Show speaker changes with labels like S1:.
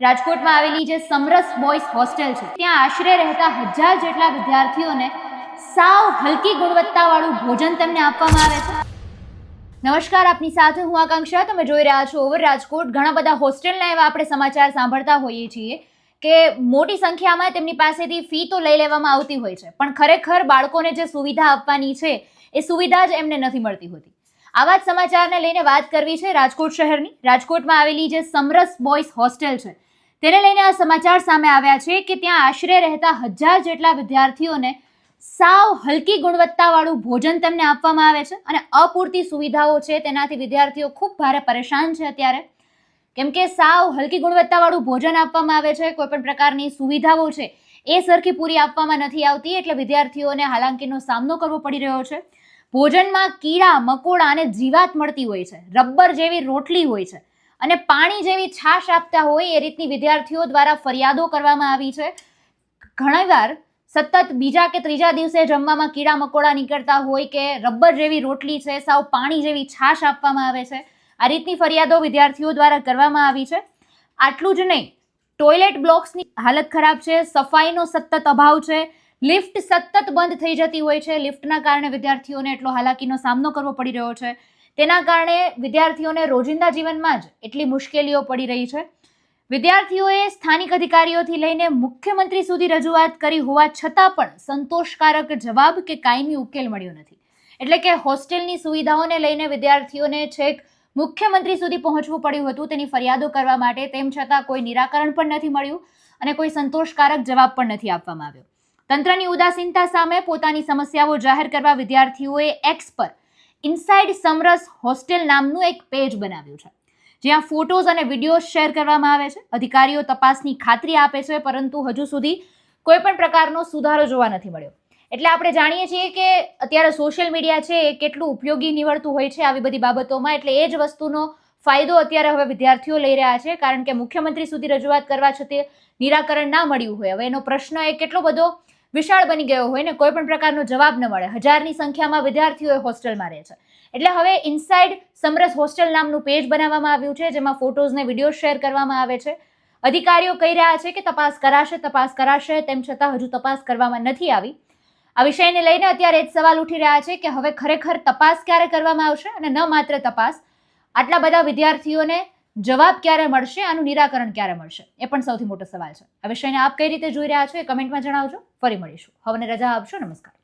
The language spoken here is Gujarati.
S1: રાજકોટમાં આવેલી જે સમરસ બોયઝ હોસ્ટેલ છે, ત્યાં આશરે રહેતા હજાર જેટલા વિદ્યાર્થીઓને સાવ હલકી ગુણવત્તાવાળું ભોજન તેમને આપવામાં આવે છે. નમસ્કાર, આપની સાથે હું આકાંક્ષા. તમે જોઈ રહ્યા છો ઓવર રાજકોટ. ઘણા બધા હોસ્ટેલના એવા આપણે સમાચાર સાંભળતા હોઈએ છીએ કે મોટી સંખ્યામાં તેમની પાસેથી ફી તો લઈ લેવામાં આવતી હોય છે, પણ ખરેખર બાળકોને જે સુવિધા આપવાની છે, એ સુવિધા જ એમને નથી મળતી હોતી. આવા જ સમાચારને લઈને વાત કરવી છે રાજકોટ શહેરની. રાજકોટમાં આવેલી જે સમરસ બોયઝ હોસ્ટેલ છે તેને લઈને આ સમાચાર સામે આવ્યા છે કે ત્યાં આશરે રહેતા હજાર જેટલા વિદ્યાર્થીઓને સાવ હલકી ગુણવત્તાવાળું ભોજન તેમને આપવામાં આવે છે અને અપૂરતી સુવિધાઓ છે. તેનાથી વિદ્યાર્થીઓ ખૂબ ભારે પરેશાન છે અત્યારે. કેમ કે સાવ હલકી ગુણવત્તાવાળું ભોજન આપવામાં આવે છે કોઈપણ પ્રકારની સુવિધાઓ છે, એ સરખી પૂરી આપવામાં નથી આવતી એટલે વિદ્યાર્થીઓને હાલાંકીનો સામનો કરવો પડી રહ્યો છે. ભોજનમાં કીડા, મકોડા અને જીવાત મળતી હોય છે. રબર જેવી રોટલી હોય છે. અને પાણી જેવી છાશ આપતા હોય એ રીતની વિદ્યાર્થીઓ દ્વારા ફરિયાદો કરવામાં આવી છે. ઘણીવાર સતત બીજા કે ત્રીજા દિવસે જમવામાં કીડા મકોડા નીકળતા હોય કે રબર જેવી રોટલી છે, સાવ પાણી જેવી છાશ આપવામાં આવે છે. આ રીતની ફરિયાદો વિદ્યાર્થીઓ દ્વારા કરવામાં આવી છે. આટલું જ નહીં, ટોયલેટ બ્લોક્સની હાલત ખરાબ છે, સફાઈનો સતત અભાવ છે, લિફ્ટ સતત બંધ થઈ જતી હોય છે. લિફ્ટના કારણે વિદ્યાર્થીઓને એટલો હાલાકીનો સામનો કરવો પડી રહ્યો છે. તેના કારણે વિદ્યાર્થીઓને રોજિંદા જીવનમાં જ એટલી મુશ્કેલીઓ પડી રહી છે. વિદ્યાર્થીઓએ સ્થાનિક અધિકારીઓથી લઈને મુખ્યમંત્રી સુધી રજૂઆત કરી હોવા છતાં પણ સંતોષકારક જવાબ કે કાયમી ઉકેલ મળ્યો નથી. એટલે કે હોસ્ટેલની સુવિધાઓને લઈને વિદ્યાર્થીઓને છેક મુખ્યમંત્રી સુધી પહોંચવું પડ્યું હતું, તેની ફરિયાદો કરવા માટે, તેમ છતાં કોઈ નિરાકરણ પણ નથી મળ્યું અને કોઈ સંતોષકારક જવાબ પણ નથી આપવામાં આવ્યો. તંત્રની ઉદાસીનતા સામે પોતાની સમસ્યાઓ જાહેર કરવા વિદ્યાર્થીઓએ એક્સ પર ઇનસાઇડ સમરસ હોસ્ટેલ નામનું એક પેજ બનાવ્યું છે. જ્યાં ફોટોઝ અને વિડીયોઝ શેર કરવામાં આવે છે. અધિકારીઓ તપાસની ખાતરી આપે છે, પરંતુ હજુ સુધી કોઈ પણ પ્રકારનો સુધારો જોવા નથી મળ્યો. એટલે આપણે જાણીએ છીએ કે અત્યારે સોશિયલ મીડિયા છે એ કેટલું ઉપયોગી નીવડતું હોય છે આવી બધી બાબતોમાં. એટલે એ જ વસ્તુનો ફાયદો અત્યારે હવે વિદ્યાર્થીઓ લઈ રહ્યા છે. કારણ કે મુખ્યમંત્રી સુધી રજૂઆત કરવા છતાં નિરાકરણ ના મળ્યું હોય. હવે એનો પ્રશ્ન એ કેટલો બધો વિશાળ બની ગયો હોય ને કોઈ પણ પ્રકારનો જવાબ ન મળે. હજારની સંખ્યામાં વિદ્યાર્થીઓ હોસ્ટેલમાં રહે છે. એટલે હવે ઇનસાઇડ સમરસ હોસ્ટેલ નામનું પેજ બનાવવામાં આવ્યું છે, જેમાં ફોટોઝ ને વીડિયો શેર કરવામાં આવે છે. અધિકારીઓ કહી રહ્યા છે કે તપાસ કરાશે તપાસ કરાશે, તેમ છતાં હજુ તપાસ કરવામાં નથી આવી. આ વિષયને લઈને અત્યારે એ સવાલ ઉઠી રહ્યા છે કે હવે ખરેખર તપાસ ક્યારે કરવામાં આવશે? અને ન માત્ર તપાસ, આટલા બધા વિદ્યાર્થીઓને જવાબ ક્યારે મળશે? આનું નિરાકરણ ક્યારે મળશે? એ પણ સૌથી મોટો સવાલ છે. આ વિષયને આપ કઈ રીતે જોઈ રહ્યા છો એ કમેન્ટમાં જણાવજો. ફરી મળીશું. હવે રજા આપશો. નમસ્કાર.